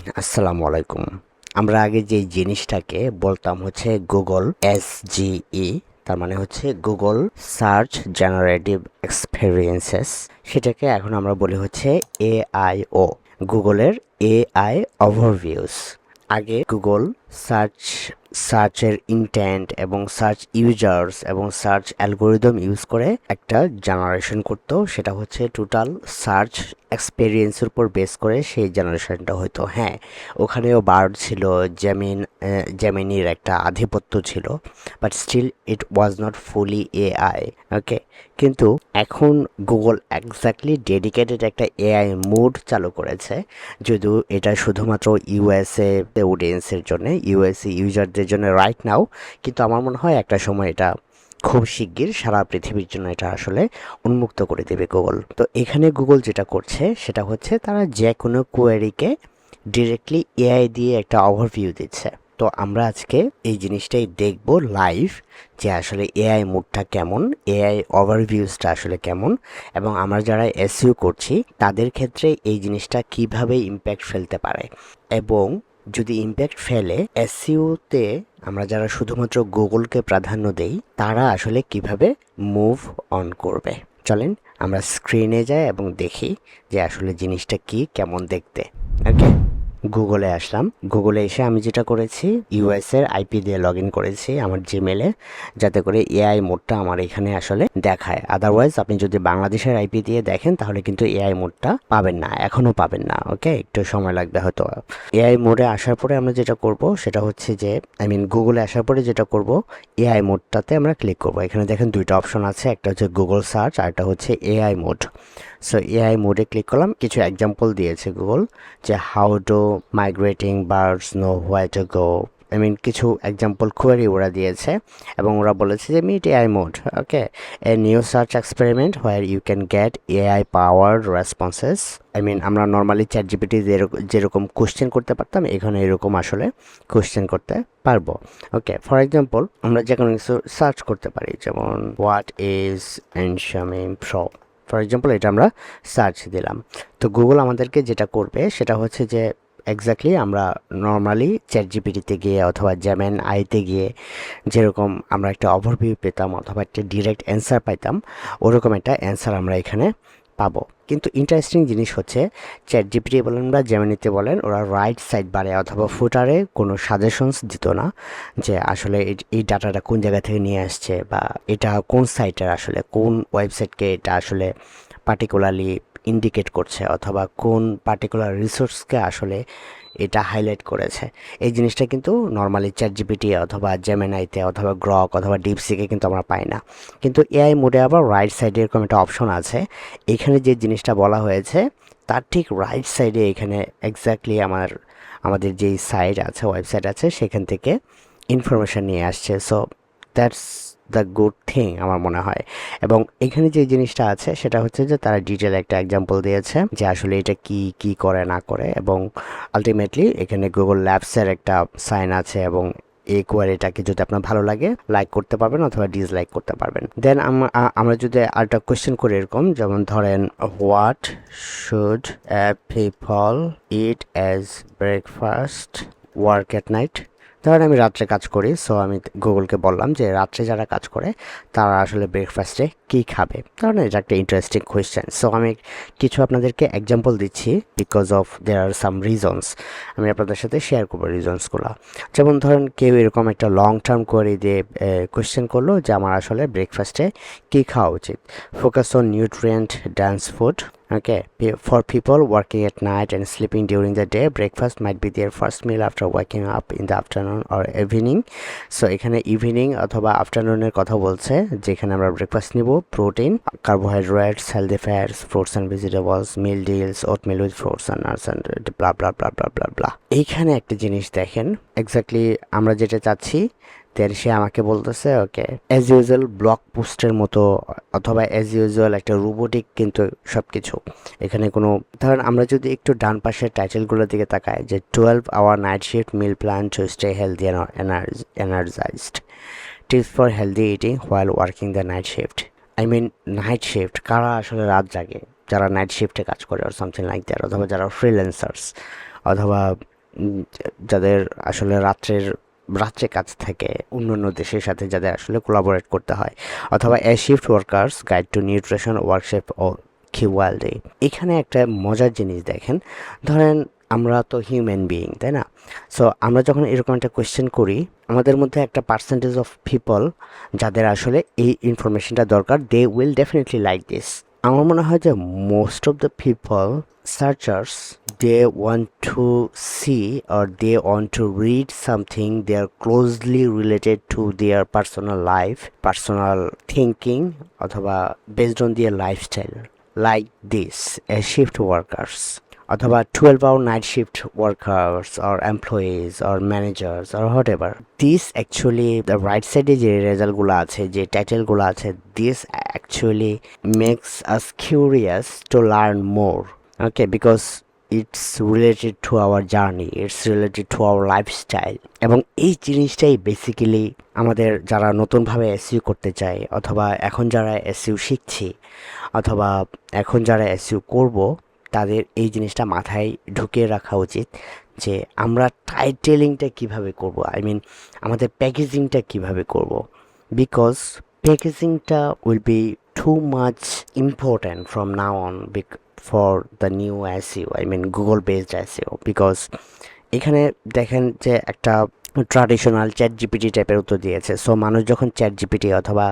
আসসালামু আলাইকুম। আমরা আগে যে জিনিসটাকে বলতাম হচ্ছে গুগল এস জিই তার মানে হচ্ছে গুগল সার্চ জেনারেটিভ এক্সপেরিয়েন্সেস সেটাকে এখন আমরা বলি হচ্ছে এআইও গুগলের এআই ওভারভিউস আগে গুগল সার্চ, সার্চের ইন্টেন্ট এবং সার্চ ইউজার্স এবং সার্চ অ্যালগোরিদম ইউজ করে একটা জেনারেশন করতো। সেটা হচ্ছে টোটাল সার্চ এক্সপেরিয়েন্সের উপর বেস করে সেই জেনারেশনটা হতো হ্যাঁ ওখানেও বার্ড ছিল জেমিন জেমিনির একটা আধিপত্য ছিল but still it was not fully AI okay কিন্তু এখন গুগল এক্স্যাক্টলি ডেডিকেটেড একটা এআই মুড চালু করেছে, যদিও এটা শুধুমাত্র ইউএসএ অডিয়েন্সের জন্য। ইউএসএ ইউজারদের জন্য রাইট নাও কিন্তু আমার মনে হয় একটা সময় এটা খুব শিগগির সারা পৃথিবীর জন্য এটা আসলে উন্মুক্ত করে দেবে গুগল তো এখানে গুগল যেটা করছে, সেটা হচ্ছে তারা যে কোনো কোয়ারিকে ডিরেক্টলি এআই দিয়ে একটা ওভারভিউ দিচ্ছে। তো আমরা আজকে এই জিনিসটাই দেখব লাইভ যে আসলে এআই মুডটা কেমন এআই ওভারভিউসটা আসলে কেমন, এবং আমরা যারা এসইউ করছি, তাদের ক্ষেত্রে এই জিনিসটা কীভাবে ইম্প্যাক্ট ফেলতে পারে। এবং যদি ইম্প্যাক্ট ফেলে এসসিওতে আমরা যারা শুধুমাত্র গুগলকে প্রাধান্য দেই, তারা আসলে কীভাবে মুভ অন করবে? চলেন আমরা স্ক্রিনে যাই এবং দেখি যে আসলে জিনিসটা কি, কেমন দেখতে। ওকে গুগলে আসলাম। গুগলে এসে আমি যেটা করেছি ইউএস এর আইপি দিয়ে লগ ইন করেছি আমার জিমেলে যাতে করে এআই মোডটা আমার এখানে আসলে দেখায়। আদারওয়াইজ আপনি যদি বাংলাদেশের আইপি দিয়ে দেখেন, তাহলে কিন্তু এআই মোডটা পাবেন না, এখনও পাবেন না ওকে একটু সময় লাগবে হয়তো। এআই মোডে আসার পরে আমরা যেটা করব, সেটা হচ্ছে যে আই মিন গুগলে আসার পরে যেটা করব এআই মোডটাতে আমরা ক্লিক করব। এখানে দেখেন দুইটা অপশন আছে, একটা হচ্ছে গুগল সার্চ আর একটা হচ্ছে এআই মোড সো এআই মোডে ক্লিক করলাম, কিছু এক্সাম্পল দিয়েছে গুগল যে how do migrating birds know why to go I mean কিছু এক্সাম্পল কোয়ারি ওরা দিয়েছে এবং ওরা বলেছে যে meet AI mode okay a new search experiment where you can get AI power responses I mean আমরা নর্মালি চ্যাট জিপিটি যেরকম question করতে পারতাম, এখানে এরকম আসলে কোশ্চেন করতে পারব ওকে ফর এক্সাম্পল আমরা যে কোনো কিছু সার্চ করতে পারি, যেমন হোয়াট ইজ এনশামিং প্রো ফর এক্সাম্পল এটা আমরা সার্চ দিলাম। তো গুগল আমাদেরকে যেটা করবে, সেটা হচ্ছে যে এক্স্যাক্টলি আমরা নর্মালি চ্যাট জিপিটিতে গিয়ে অথবা জ্যামেন আইতে গিয়ে যেরকম আমরা একটা ওভারভিউ পেতাম অথবা একটা ডিরেক্ট অ্যান্সার পাইতাম, ওরকম একটা অ্যান্সার আমরা এখানে পাবো। কিন্তু ইন্টারেস্টিং জিনিস হচ্ছে চ্যাট জিপিটি বলেন বা জেমিনিতে বলেন, ওরা রাইট সাইড বারে অথবা ফুটারে কোনো সাজেশনস দিত না যে আসলে এই ডাটাটা কোন জায়গা থেকে নিয়ে আসছে বা এটা কোন সাইটের আসলে, কোন ওয়েবসাইটকে এটা আসলে পার্টিকুলারলি ইন্ডিকেট করছে অথবা কোন পার্টিকুলার রিসোর্সকে আসলে এটা হাইলাইট করেছে। এই জিনিসটা কিন্তু নর্মালি চ্যাট জিপিটি অথবা জেমেনাইতে অথবা গ্রক অথবা ডিপসিকে কিন্তু আমরা পাই না। কিন্তু এআই মোডে আবার রাইট সাইডে এরকম একটা অপশন আছে। এখানে যে জিনিসটা বলা হয়েছে, তার ঠিক রাইট সাইডে এখানে এক্স্যাক্টলি আমার, আমাদের যেই সাইট আছে ওয়েবসাইট আছে, সেখান থেকে ইনফরমেশান নিয়ে আসছে। So that's the good thing আমার মনে হয়। এবং এখানে যে জিনিসটা আছে, সেটা হচ্ছে যে তারা ডিটেল একটা এক্সাম্পল দিয়েছে যে আসলে এটা কি কি করে, না করে এবং আলটিমেটলি এখানে গুগল ল্যাবসের একটা সাইন আছে এবং এই কোয়ারিটাকে যদি আপনার ভালো লাগে লাইক করতে পারবেন অথবা ডিসলাইক করতে পারবেন। দেন আমরা যদি আরেকটা কোয়েশ্চেন করি এরকম, যেমন ধরেন what should people eat as breakfast work at night ধরেন আমি রাত্রে কাজ করি সো আমি গুগলকে বললাম যে রাত্রে যারা কাজ করে, তারা আসলে ব্রেকফাস্টে কী খাবে? কারণ এটা একটা ইন্টারেস্টিং কোয়েশ্চেন সো আমি কিছু আপনাদেরকে এক্সাম্পল দিচ্ছি because of there are some reasons আমি আপনাদের সাথে শেয়ার করব রিজনসগুলো যেমন ধরেন কেউ এরকম একটা লং টার্ম কোয়ারি দিয়ে কোয়েশ্চেন করল যে আমার আসলে ব্রেকফাস্টে কী খাওয়া উচিত? Focus on nutrient dense food Okay, for people working at night and sleeping during the day, breakfast might be their first meal after waking up in the afternoon or evening. So এখানে evening অথবা আফটারনুনের কথা বলছে যেখানে আমরা breakfast নিব protein carbohydrates healthy fats fruits and vegetables meal deals oatmeal with fruits and nuts and blah blah blah blah blah blah এইখানে একটা জিনিস দেখেন এক্স্যাক্টলি আমরা যেটা চাচ্ছি দেন সে আমাকে বলতেছে ওকে অ্যাজ ইউজুয়াল ব্লক পোস্টের মতো অথবা অ্যাজ ইউজুয়াল একটা রোবোটিক কিন্তু সব কিছু এখানে কোনো, ধরেন আমরা যদি একটু ডান পাশের টাইটেলগুলোর দিকে তাকাই, যে twelve hour night shift meal plan to stay healthy energized tips for healthy eating while working the night shift I mean night shift কারা আসলে রাত জাগে? যারা নাইট শিফটে কাজ করে আর সামথিং লাইক দ্যাট অথবা যারা ফ্রিল্যান্সার্স অথবা যাদের আসলে রাত্রের রাত্রে কাজ থাকে অন্যান্য দেশের সাথে যাদের আসলে কোলাবোরেট করতে হয়, অথবা a shift workers guide to nutrition workshop ও কিওয়ালডে এখানে একটা মজার জিনিস দেখেন, ধরেন আমরা তো হিউম্যান বিইং তাই না? সো আমরা যখন এরকম একটা কোয়েশ্চেন করি, আমাদের মধ্যে একটা পার্সেন্টেজ অফ পিপল যাদের আসলে এই ইনফরমেশনটা দরকার they will definitely like this আমার মনে হয় যে most of the people searchers they want to see or they want to read something they are closely related to their personal life personal thinking অথবা based on their lifestyle like this as shift workers অথবা twelve hour night shift workers or employees or managers or whatever this actually the right সাইডে যে রেজাল্টগুলো আছে যে টাইটেলগুলো আছে this actually makes us curious to learn more okay because it's related to our journey it's related to our lifestyle এবং এই জিনিসটাই basically আমাদের যারা নতুনভাবে এসইউ করতে চায়, অথবা এখন যারা এসইউ শিখছি, অথবা এখন যারা এসইউ করব, তাদের এই জিনিসটা মাথায় ঢুকিয়ে রাখা উচিত যে আমরা টাইটেলিংটা কীভাবে করব আই মিন আমাদের প্যাকেজিংটা কীভাবে করব। Because প্যাকেজিংটা will be too much important from now on for the new SEO I mean Google based SEO because এখানে দেখেন যে একটা ট্রাডিশনাল চ্যাট জিপিটি টাইপের উত্তর দিয়েছে। সো মানুষ যখন চ্যাট জিপিটি অথবা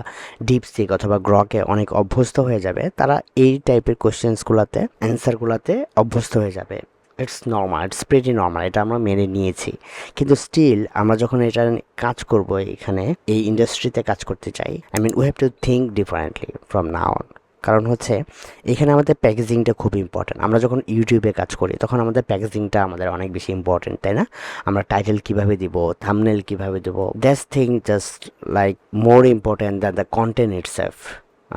ডিপসিক অথবা গ্রকে অনেক অভ্যস্ত হয়ে যাবে, তারা এই টাইপের কোশ্চেন্সগুলোতে অ্যান্সারগুলোতে অভ্যস্ত হয়ে যাবে। It's normal it's pretty normal এটা আমরা মেনে নিয়েছি। কিন্তু স্টিল আমরা যখন এটা কাজ করব এখানে, এই ইন্ডাস্ট্রিতে কাজ করতে চাই I mean we have to think differently from now কারণ হচ্ছে এখানে আমাদের প্যাকেজিংটা খুব ইম্পর্ট্যান্ট আমরা যখন ইউটিউবে কাজ করি, তখন আমাদের প্যাকেজিংটা আমাদের অনেক বেশি ইম্পর্ট্যান্ট তাই না? আমরা টাইটেল কীভাবে দিব থামনেল কীভাবে দিব that's thing just like more important than the content itself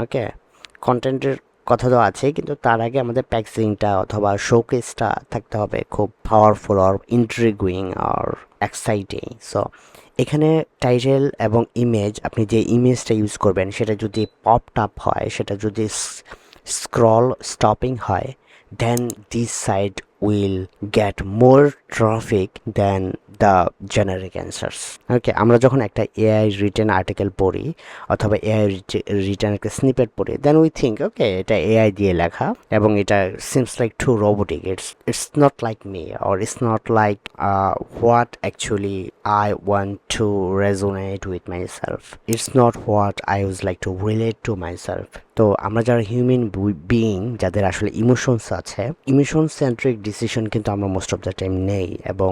okay কন্টেন্টের কথা তো আছে কিন্তু তার আগে আমাদের প্যাকেজিংটা অথবা শোকেসটা থাকতে হবে, খুব powerful or intriguing or exciting so এখানে টাইটেল এবং ইমেজ আপনি যে ইমেজটা ইউজ করবেন, সেটা যদি পপ টাপ হয়, সেটা যদি স্ক্রল স্টপিং হয় then this site will get more traffic than the generic answers okay আমরা যখন একটা এআই রিটেন আর্টিকেল পড়ি, অথবা এআই রিটেন একটা স্নিপেট পড়ি দেন উই থিঙ্ক ওকে এটা এআই দিয়ে লেখা, এবং এটা seems like too robotic it's it's not like me or it's not like what actually I want to resonate with myself it's not what I was like to relate to myself তো আমরা যারা human being যাদের আসলে emotions আছে emotion centric decision কিন্তু আমরা most of the time নেই, এবং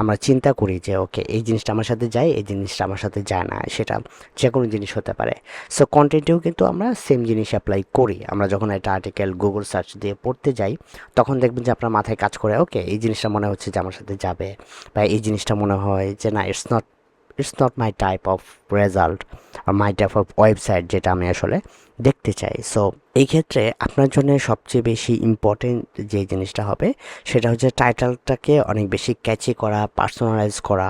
আমরা চিন্তা করি যে ওকে এই জিনিসটা আমার সাথে যায়, এই জিনিসটা আমার সাথে যায় না, সেটা যে কোনো জিনিস হতে পারে। সো কন্টেন্টেও কিন্তু আমরা সেম জিনিস অ্যাপ্লাই করি। আমরা যখন একটা আর্টিকেল গুগল সার্চ দিয়ে পড়তে যাই, তখন দেখবেন যে আপনার মাথায় কাজ করে ওকে এই জিনিসটা মনে হচ্ছে যে আমার সাথে যাবে, বা এই জিনিসটা মনে হয় যে, না it's not it's not my type of result R my type of website যেটা আমি আসলে দেখতে চাই। সো এই ক্ষেত্রে আপনার জন্য সবচেয়ে বেশি ইম্পর্টেন্ট যে জিনিসটা হবে, সেটা হচ্ছে টাইটেলটাকে অনেক বেশি ক্যাচি করা পার্সোনালাইজ করা।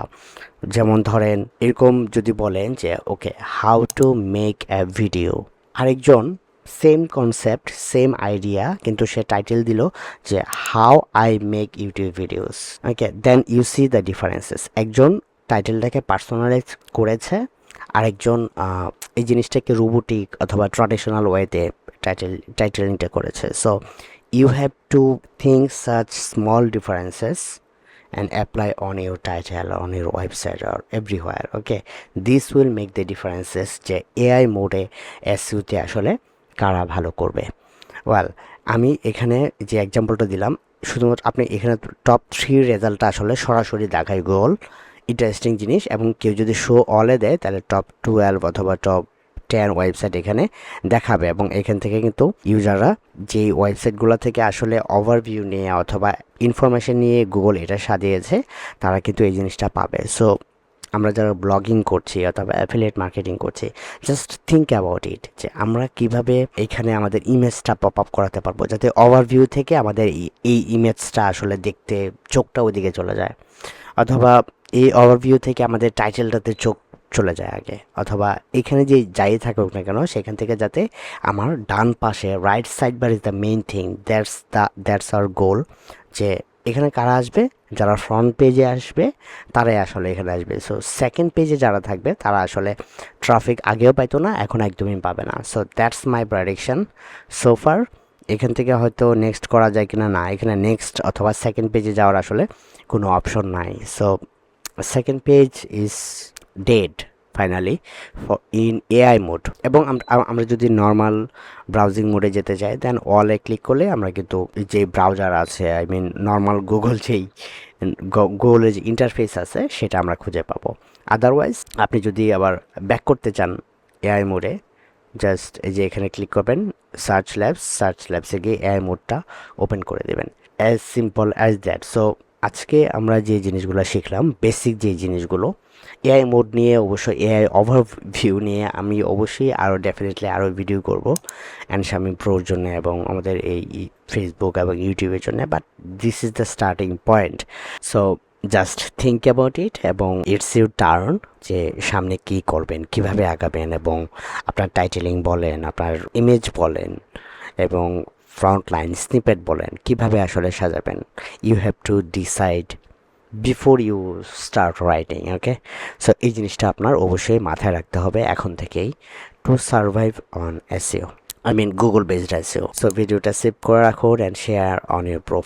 যেমন ধরেন, এরকম যদি বলেন যে okay how to make a video আরেকজন সেম কনসেপ্ট সেম আইডিয়া কিন্তু সে টাইটেল দিল যে how I make YouTube videos okay then you see the differences একজন টাইটেলটাকে পার্সোনালাইজ করেছে। আরেকজন এই জিনিসটাকে রোবোটিক অথবা ট্রাডিশনাল ওয়েতে টাইটেল, টাইটেলিংটা করেছে। So you have to think such small differences and apply on your title, on your website or everywhere, okay? This will make the differences যে এআই মোডে এসইউতে আসলে কারা ভালো করবে। ওয়েল আমি এখানে যে এক্সাম্পলটা দিলাম, শুধুমাত্র আপনি এখানে টপ থ্রি রেজাল্টটা আসলে সরাসরি দেখায় গুগল ইন্টারেস্টিং জিনিস এবং কেউ যদি শো অলে দেয়, তাহলে টপ টুয়েলভ অথবা টপ টেন ওয়েবসাইট এখানে দেখাবে এবং এখান থেকে কিন্তু ইউজাররা যেই ওয়েবসাইটগুলো থেকে আসলে ওভারভিউ নিয়ে অথবা ইনফরমেশন নিয়ে গুগল এটা সাজিয়েছে, তারা কিন্তু এই জিনিসটা পাবে। সো আমরা যারা ব্লগিং করছি অথবা অ্যাফিলিয়েট মার্কেটিং করছি জাস্ট থিঙ্ক অ্যাবাউট ইট যে আমরা কীভাবে এখানে আমাদের ইমেজটা পপ আপ করাতে পারব, যাতে ওভারভিউ থেকে আমাদের এই ইমেজটা আসলে দেখতে চোখটা ওইদিকে চলে যায়। অথবা এই ওভারভিউ থেকে আমাদের টাইটেলটাতে চোখ চলে যায় আগে। অথবা এখানে যে যাই থাকুক না কেন, সেখান থেকে যাতে আমার ডান পাশে right side bar is the main thing that's the that's our goal যে এখানে কারা আসবে? যারা ফ্রন্ট পেজে আসবে, তারাই আসলে এখানে আসবে। সো সেকেন্ড পেজে যারা থাকবে, তারা আসলে ট্রাফিক আগেও পাইতো না, এখন একদমই পাবে না। সো দ্যাটস মাই প্রেডিকশন সোফার এখান থেকে হয়তো নেক্সট করা যায় কিনা না, এখানে নেক্সট অথবা সেকেন্ড পেজে যাওয়ার আসলে কোনো অপশন নাই। So second page is dead finally in AI mode এবং আম- আম- আমরা যদি নর্মাল ব্রাউজিং মোডে যেতে চাই দেন ওয়ালে ক্লিক করলে আমরা কিন্তু যে ব্রাউজার আছে আই মিন নর্মাল গুগল যেই গুগলের যে ইন্টারফেস আছে, সেটা আমরা খুঁজে পাবো। আদারওয়াইজ আপনি যদি আবার ব্যাক করতে চান এআই মোডে জাস্ট এই যে এখানে ক্লিক করবেন সার্চ ল্যাবস সার্চ ল্যাবসে গিয়ে এআই মোডটা ওপেন করে দেবেন। As simple as that so আজকে আমরা যে জিনিসগুলো শিখলাম বেসিক যে জিনিসগুলো এআই মোড নিয়ে, অবশ্যই এআই ওভারভিউ নিয়ে আমি অবশ্যই আরও ডেফিনেটলি আরও ভিডিও করব। অ্যান্ড শামি প্রোর জন্য এবং আমাদের এই ফেসবুক এবং ইউটিউবের জন্য but this is the starting point so just think about it এবং ইটস ইউর টার্ন যে সামনে কি করবেন, কীভাবে আগাবেন এবং আপনার টাইটেলিং বলেন, আপনার ইমেজ বলেন এবং ফ্রন্ট লাইন স্নিপেট বলেন, কীভাবে আসলে সাজাবেন? You have to decide before you start writing okay so এই জিনিসটা আপনার অবশ্যই মাথায় রাখতে হবে এখন থেকেই to survive on SEO I mean Google based SEO so ভিডিওটা সেভ করে রাখুন and share on your profile